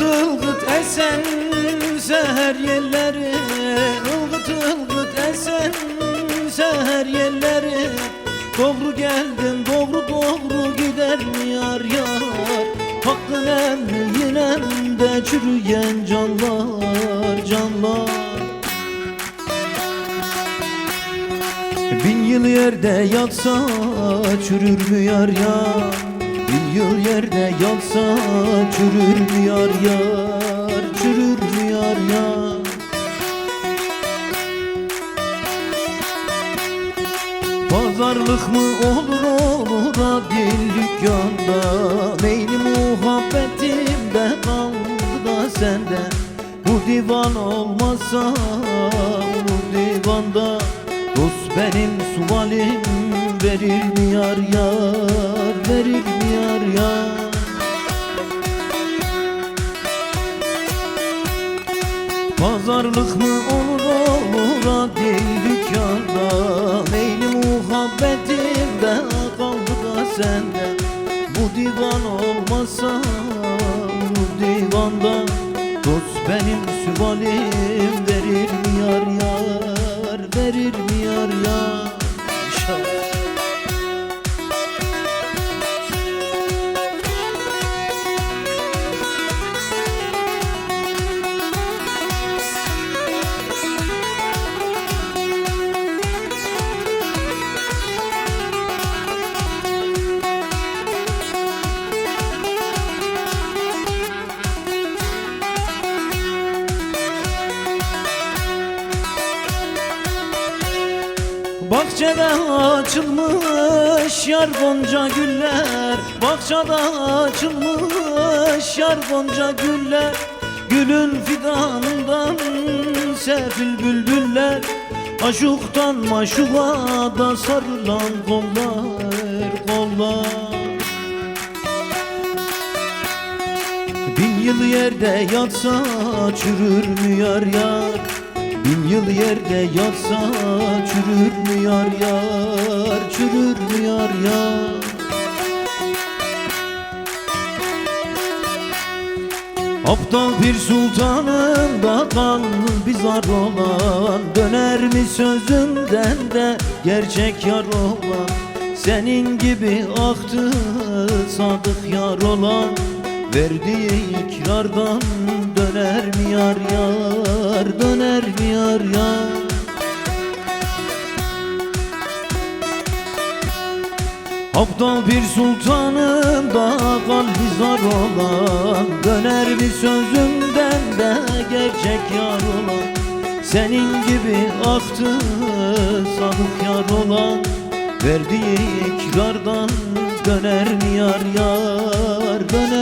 ılgıt esen seher yerleri Ilgıt ılgıt esen seher yerleri Doğru geldin doğru doğru gider mi yar yar? Hakkın emri yine de çürüyen canlar canlar. Bin yıl yerde yatsa çürür mü yar yar Bin yıl yerde yatsa çürür mü yar yar? Çürür mü yar yar? Pazarlık mı olur olur adil dükkanda? Meyli muhabbetimde kaldı da sende? Bu divan olmasa bu divanda Dost benim suvalim verir mi yar yar Verir mi yar yar Pazarlık mı olur olur adil dükkanda? Meyli muhabbetimde kaldı da sende? Bu divan olmasa bu divanda Dost benim süvalim Bahçede açılmış yar gonca güller. Bahçede açılmış yar gonca güller. Gülün fidanından sefil bülbüller. Aşuktan maşuğa da sarılan kollar kollar. Bin yıl yerde yatsa çürür mü yar yar yıl yerde yatsa çürür mü yar yar Çürür mü yar. Yar Aptal bir sultanın da kalbi zar olan Döner mi sözünden de gerçek yar olan. Senin gibi aktı sadık yar olan Verdiği ikrardan döner mi yar yar Döner mi yar yar? Aptal bir sultanın da kalbi zar olan Döner mi sözümden de gerçek yar olan? Senin gibi aktı sadık yar olan Verdiği ikrardan döner mi yar yar Döner